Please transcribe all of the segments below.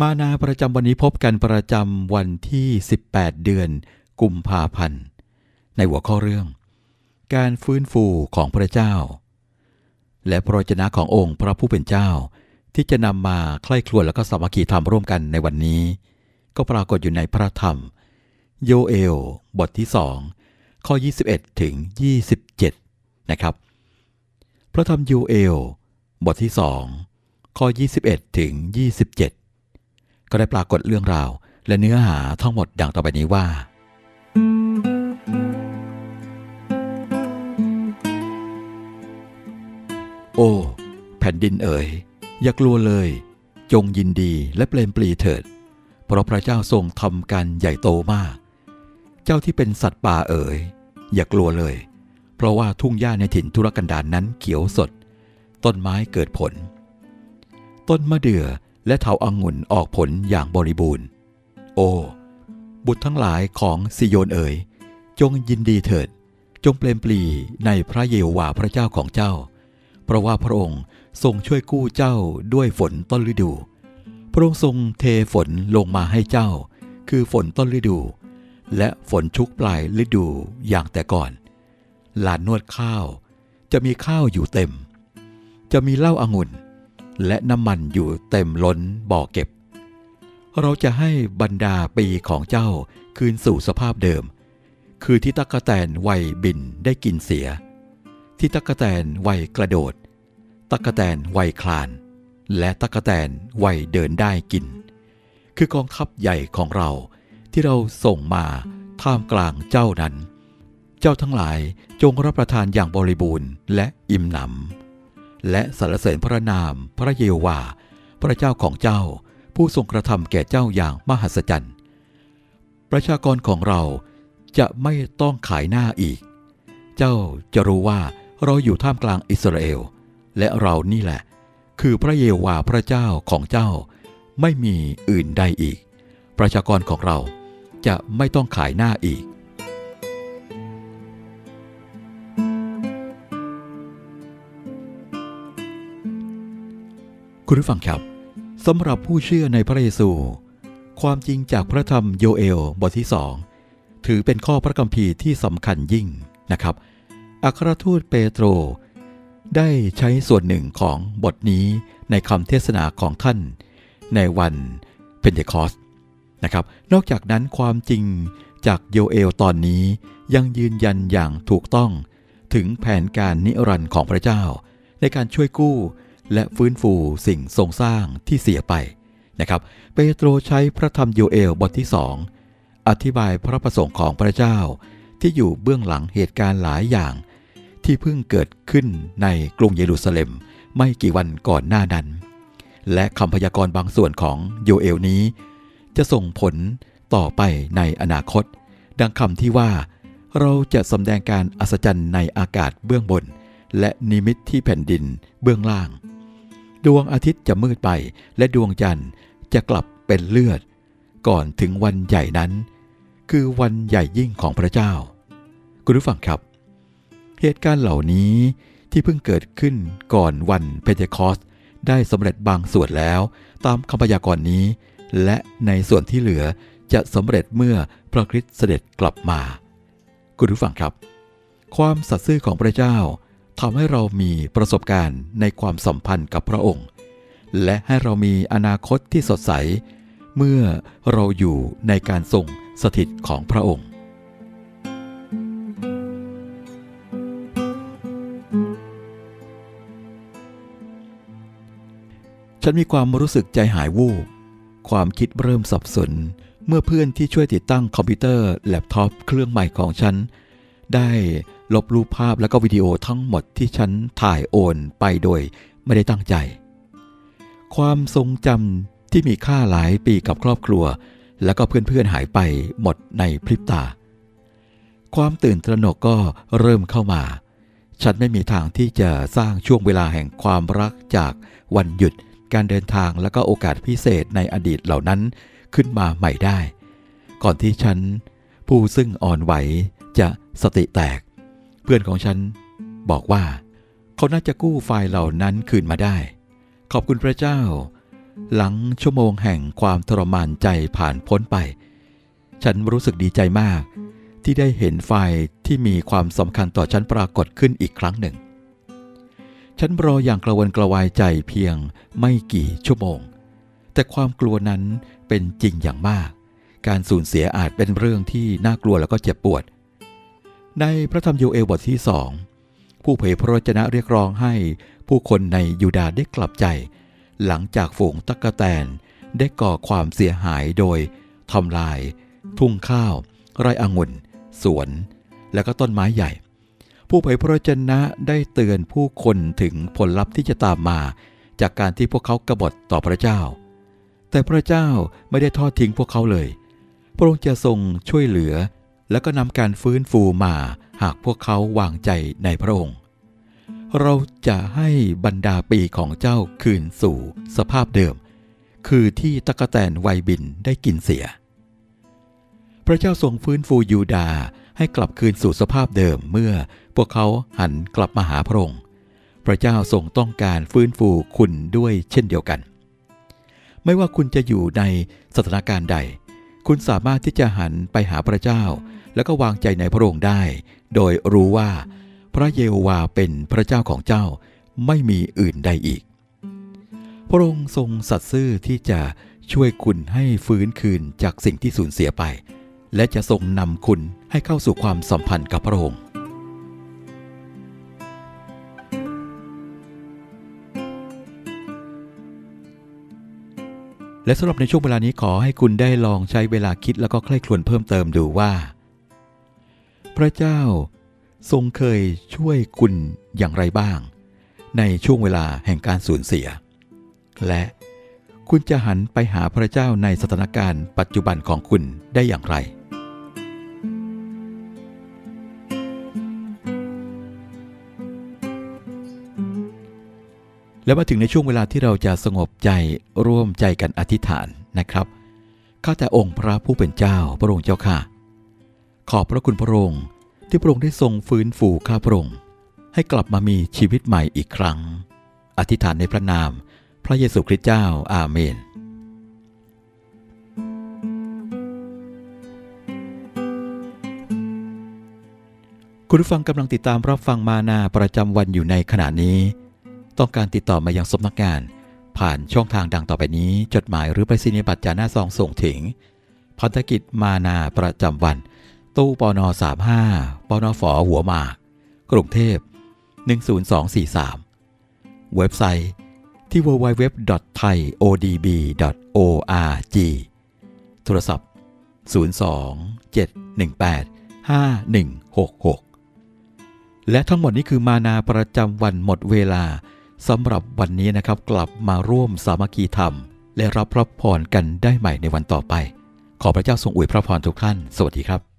มานาประจำวันนี้พบกันประจำวันที่ 18 เดือน กุมภาพันธ์ ในหัวข้อเรื่อง การฟื้นฟูของพระเจ้า และพระวจนะขององค์พระผู้เป็นเจ้า ที่จะนำมาใคร่ครวญและก็สามัคคีธรรมร่วมกันในวันนี้ ก็ปรากฏอยู่ในพระธรรม โยเอล บทที่สองข้อ 21 ถึง 27 นะครับ พระธรรมโยเอล บทที่สองข้อ 21 ถึง 27 ก็ได้ปรากฏเรื่องราว และเนื้อหาทั้งหมดดังต่อไปนี้ว่า โอ้ แผ่นดินเอ๋ย อย่ากลัวเลย จงยินดีและเปลมปลีเถิด เพราะพระเจ้าทรงทำการใหญ่โตมาก เจ้าที่เป็นสัตว์ป่าเอ๋ย อย่ากลัวเลย เพราะว่าทุ่งหญ้าในถิ่นทุรกันดารนนั้นเขียวสด ต้นไม้เกิดผล ต้นมะเดื่อ และเถาอังุ่นออกผลอย่างบริบูรณ์ โอ้ บุตรทั้งหลายของซิโยนเอ๋ย จงยินดีเถิด จงเปลมปลีในพระเยโฮวาห์พระเจ้าของเจ้า เพราะว่าพระองค์ทรงช่วยกู้เจ้าด้วยฝนต้นฤดู พระองค์ทรงเทฝนลงมาให้เจ้า คือฝนต้นฤดู และฝนชุกปลายฤดูอย่างแต่ก่อน ลานนวดข้าว จะมีข้าวอยู่เต็ม จะมีเหล้าอางุ่น และน้ำมันอยู่เต็มล้นบ่อเก็บ เราจะให้บรรดาปีของเจ้าคืนสู่สภาพเดิม คือที่ตักกะแตนวัยบินได้กินเสีย ที่ตักกะแตนวัยกระโดด ตักกะแตนวัยคลาน และตักกะแตนวัยเดินได้กิน คือกองทัพใหญ่ของเราที่เราส่งมาท่ามกลางเจ้านั้น เจ้าทั้งหลายจงรับประทานอย่างบริบูรณ์และอิ่มหนำ และสรรเสริญพระนาม พระเยโฮวา พระเจ้าของเจ้า ผู้ทรงกระทำแก่เจ้าอย่างมหัศจรรย์ ประชากรของเราจะไม่ต้องขายหน้าอีก เจ้าจะรู้ว่าเราอยู่ท่ามกลางอิสราเอล และเรานี่แหละ คือพระเยโฮวาพระเจ้าของเจ้า ไม่มีอื่นใดอีก ประชากรของเราจะไม่ต้องขายหน้าอีก คุณผู้ฟังครับสำหรับผู้เชื่อในพระเยซู ความจริงจากพระธรรมโยเอลบทที่สองถือเป็นข้อพระคัมภีร์ที่สำคัญยิ่งนะครับ อัครทูตเปโตร ได้ใช้ส่วนหนึ่งของบทนี้ในคำเทศนาของท่าน ในวันเพนเทคอสนะครับ นอกจากนั้นความจริงจากโยเอลตอนนี้ยังยืนยันอย่างถูกต้อง ถึงแผนการนิรันดร์ของพระเจ้า ในการช่วยกู้ และฟื้นฟูสิ่งทรงสร้างที่เสียไปนะครับเปโตรใช้พระธรรมโยเอลบทที่สองอธิบายพระประสงค์ของพระเจ้าที่อยู่เบื้องหลังเหตุการณ์หลายอย่าง ที่เพิ่งเกิดขึ้นในกรุงเยรูซาเล็มไม่กี่วันก่อนหน้านั้น และคำพยากรณ์บางส่วนของโยเอลนี้ จะส่งผลต่อไปในอนาคต ดังคำที่ว่า เราจะสำแดงการอัศจรรย์ในอากาศเบื้องบน และนิมิตที่แผ่นดินเบื้องล่าง ดวงอาทิตย์จะมืดไปและดวงจันทร์จะกลับเป็นเลือด ก่อนถึงวันใหญ่นั้น คือวันใหญ่ยิ่งของพระเจ้า คุณผู้ฟังครับ เหตุการณ์เหล่านี้ที่เพิ่งเกิดขึ้นก่อนวันเพนเทคอสได้สำเร็จบางส่วนแล้ว ตามคำพยากรณ์นี้ และในส่วนที่เหลือจะสำเร็จเมื่อพระคริสต์เสด็จกลับมา คุณผู้ฟังครับ ความสัตย์ซื่อของพระเจ้า ทำให้เรามีประสบการณ์ในความสัมพันธ์กับพระองค์ และให้เรามีอนาคตที่สดใส เมื่อเราอยู่ในการทรงสถิตของพระองค์ ฉันมีความรู้สึกใจหายวูบความคิดเริ่มสับสน เมื่อเพื่อนที่ช่วยติดตั้งคอมพิวเตอร์แล็ปท็อปเครื่องใหม่ของฉัน ได้ลบรูปภาพและก็วิดีโอทั้งหมดที่ฉันถ่ายโอนไปโดยไม่ได้ตั้งใจ ความทรงจำที่มีค่าหลายปีกับครอบครัว แล้วก็เพื่อนๆหายไปหมดในพริบตา ความตื่นตระหนกก็เริ่มเข้ามา ฉันไม่มีทางที่จะสร้างช่วงเวลาแห่งความรักจากวันหยุดการเดินทางและก็โอกาสพิเศษในอดีตเหล่านั้นขึ้นมาใหม่ได้ ก่อนที่ฉันผู้ซึ่งอ่อนไหว จะสติแตก เพื่อนของฉันบอกว่า เขาน่าจะกู้ไฟล์เหล่านั้นคืนมาได้ ขอบคุณพระเจ้า หลังชั่วโมงแห่งความทรมานใจผ่านพ้นไป ฉันรู้สึกดีใจมาก ที่ได้เห็นไฟล์ที่มีความสำคัญต่อฉันปรากฏขึ้นอีกครั้งหนึ่ง ฉันรออย่างกระวนกระวายใจเพียงไม่กี่ชั่วโมง แต่ความกลัวนั้นเป็นจริงอย่างมากการสูญเสียอาจเป็นเรื่องที่น่ากลัวแล้วก็เจ็บปวด ในพระธรรมโยเอลบทที่สองผู้เผยพระวจนะเรียกร้องให้ผู้คนในยูดาห์ได้กลับใจ หลังจากฝูงตักกะแตนได้ก่อความเสียหายโดยทำลาย ทุ่งข้าว ไร่องุ่น สวน และก็ต้นไม้ใหญ่ ผู้เผยพระวจนะได้เตือนผู้คนถึงผลลัพธ์ที่จะตามมา จากการที่พวกเขากบฏต่อพระเจ้า แต่พระเจ้าไม่ได้ทอดทิ้งพวกเขาเลย พระองค์จะทรงช่วยเหลือ และก็นำการฟื้นฟูมาหากพวกเขาวางใจในพระองค์ เราจะให้บรรดาปีของเจ้าคืนสู่สภาพเดิม คือที่ตะกะแตนไวยบินได้กินเสีย พระเจ้าทรงฟื้นฟูยูดาให้กลับคืนสู่สภาพเดิมเมื่อพวกเขาหันกลับมาหาพระองค์ พระเจ้าทรงต้องการฟื้นฟูคุณด้วยเช่นเดียวกัน ไม่ว่าคุณจะอยู่ในสถานการณ์ใด คุณสามารถที่จะหันไปหาพระเจ้า แล้วก็วางใจในพระองค์ได้ โดยรู้ว่า พระเยโฮวาเป็นพระเจ้าของเจ้าไม่มีอื่นใดอีก พระองค์ทรงสัตย์ซื่อที่จะช่วยคุณให้ฟื้นคืนจากสิ่งที่สูญเสียไป และจะทรงนำคุณให้เข้าสู่ความสัมพันธ์กับพระองค์ และสำหรับในช่วงเวลานี้ขอให้คุณได้ลองใช้เวลาคิดแล้วก็ใคร่ครวญเพิ่มเติมดูว่า พระเจ้าทรงเคยช่วยคุณอย่างไรบ้าง ในช่วงเวลาแห่งการสูญเสีย และคุณจะหันไปหาพระเจ้าในสถานการณ์ปัจจุบันของคุณได้อย่างไร แล้วมาถึงในช่วงเวลาที่เราจะสงบใจร่วมใจกันอธิษฐานนะครับข้าแต่องค์พระผู้เป็นเจ้าพระองค์เจ้าค่ะ ขอบพระคุณพระองค์ที่พระองค์ได้ทรงฟื้นฟูข้าพระองค์ให้กลับมามีชีวิตใหม่อีกครั้ง อธิษฐานในพระนาม พระเยซูคริสต์เจ้าอาเมนคุณผู้ฟังกำลังติดตามรับฟังมานาประจำวันอยู่ในขณะนี้ ต้องการติดต่อมายังสำนักงาน ผ่านช่องทางดังต่อไปนี้ จดหมายหรือไปรษณียบัตรจาหน้าซองส่งถึง พันธกิจมานาประจำวัน ตู้ปน35ปนฝหัวหมาก กรุงเทพ 10243 เว็บไซต์ที่ www.thaiodb.org โทรศัพท์ 02 718 5166 และทั้งหมดนี้คือมานาประจำวันหมดเวลา สำหรับวันนี้นะครับกลับมาร่วมสามัคคีธรรม และรับพระพรกันได้ใหม่ในวันต่อไป ขอพระเจ้าทรงอวยพระพรทุกท่าน สวัสดีครับ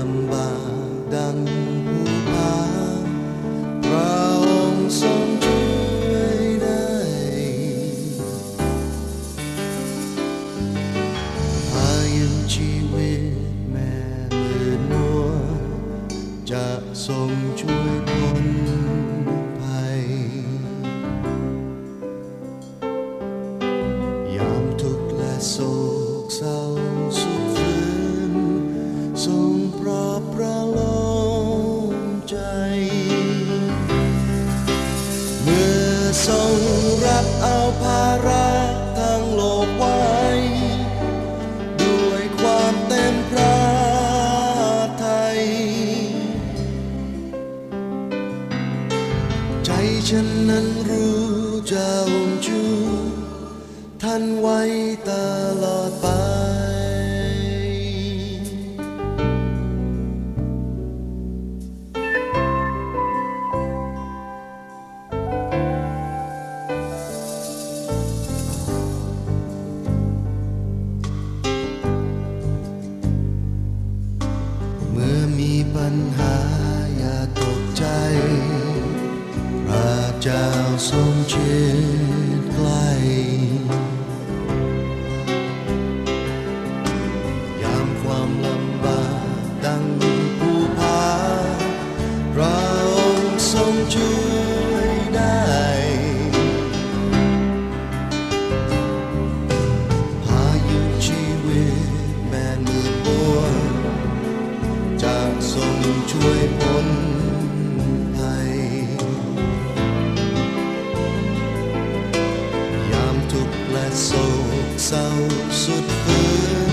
ามคว กเศ